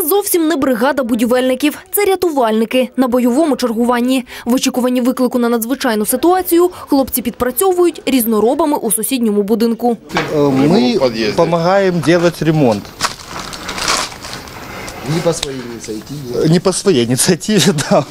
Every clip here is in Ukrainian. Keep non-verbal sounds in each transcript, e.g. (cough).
Це зовсім не бригада будівельників, це рятувальники на бойовому чергуванні. В очікуванні виклику на надзвичайну ситуацію хлопці підпрацьовують різноробами у сусідньому будинку. Э, Мы подъезде. помогаем делать ремонт. Не по своей инициативе. Не по своей инициативе, (laughs) да.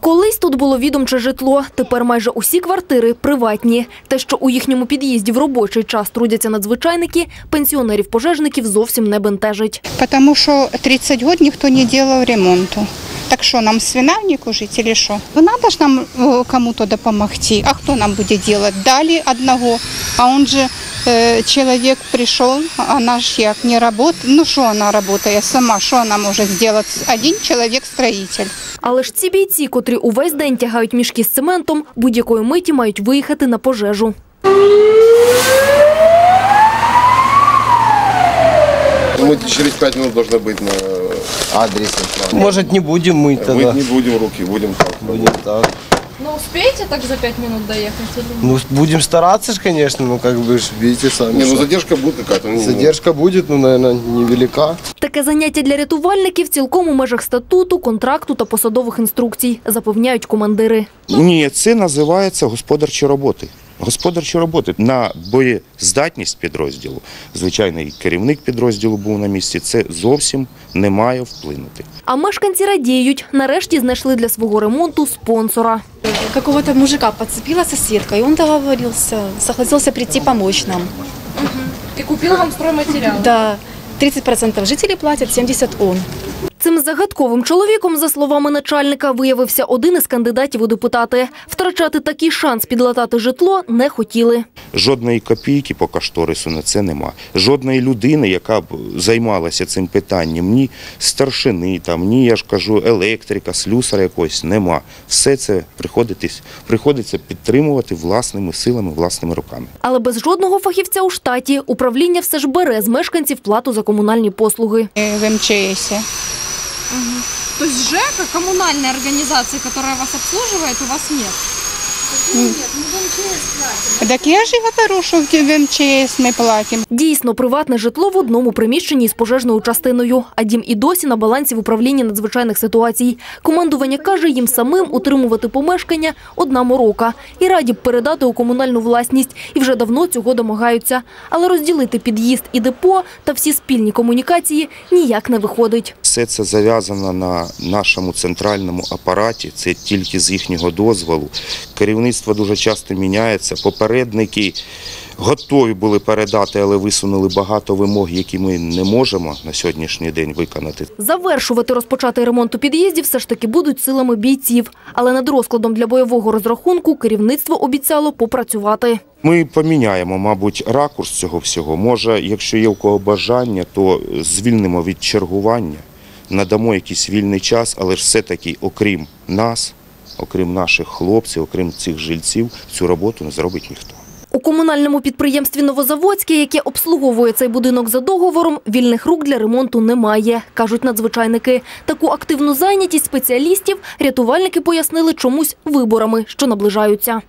Колись тут було відомче житло, тепер майже усі квартири приватні. Те, що у їхньому під'їзді в робочий час трудяться надзвичайники, пенсіонерів-пожежників зовсім не бентежить. Потому что 30 год никто не делал ремонту. Так что нам свинарнику или что? Ну, Надо же нам кому-то допомогти. А кто нам будет делать? Дали одного, а он же человек пришел, она ж як не работает. Ну что она работает сама, что она может сделать? Один человек-строитель. Але ж ці бійці, котрі увесь день тягають мішки з цементом, будь-якої миті мають виїхати на пожежу. Мы через пять минут должны быть на... Адрес. Может, не будем мы Мы не будем руки, будем так. Будем так. Ну, успеете так за пять минут доехать? Или... Ну, будем стараться ж, конечно, ну, как бы, ж, видите сами. Не, ну что. задержка будет какая-то. ну, Задержка будет, ну, наверное, невелика. Таке заняття для рятувальників цілком у межах статуту, контракту та посадових інструкцій, запевняють командири. Ні, це називається господарчі роботи. Господарчі роботи на боєздатність підрозділу. Звичайний керівник підрозділу був на місці. Це зовсім не має вплинути. А мешканці радіють. Нарешті знайшли для свого ремонту спонсора. какого-то мужика подцепила соседка, и он договорился, согласился прийти помочь нам. И купил вам стройматериал? Да, 30% жителей платят, 70% он. Цим загадковим чоловіком, за словами начальника, виявився один із кандидатів у депутати. Втрачати такий шанс підлатати житло не хотіли. Жодної копійки по кошторису на це нема. Жодної людини, яка б займалася цим питанням, ні старшини, там, ні, я ж кажу, електрика, слюсара якогось нема. Все це приходиться, приходиться підтримувати власними силами, власними руками. Але без жодного фахівця у штаті управління все ж бере з мешканців плату за комунальні послуги. э, В МЧС. То есть ЖЭКа, коммунальной организации, которая вас обслуживает, у вас нет? Так я же говорю, что в МЧС мы платим. Дійсно, приватне житло в одному приміщенні із пожежною частиною, а дім і досі на балансі в управлінні надзвичайних ситуацій. Командування каже, їм самим утримувати помешкання одна морока. І раді б передати у комунальну власність. І вже давно цього домагаються. Але розділити під'їзд і депо та всі спільні комунікації ніяк не виходить. Все це зав'язано на нашому центральному апараті, це тільки з їхнього дозволу. Керівництво дуже часто міняється. Попередники готові були передати, але висунули багато вимог, які ми не можемо на сьогоднішній день виконати. Завершувати розпочатий ремонт у під'їзді все ж таки будуть силами бійців. Але над розкладом для бойового розрахунку керівництво обіцяло попрацювати. Ми поміняємо, мабуть, ракурс цього всього. Може, якщо є у кого бажання, то звільнимо від чергування, надамо якийсь вільний час, але ж все-таки, окрім нас, окрім наших хлопців, окрім цих жильців, цю роботу не зробить ніхто. У комунальному підприємстві Новозаводське, яке обслуговує цей будинок за договором, вільних рук для ремонту немає, кажуть надзвичайники. Таку активну зайнятість спеціалістів рятувальники пояснили чомусь виборами, що наближаються.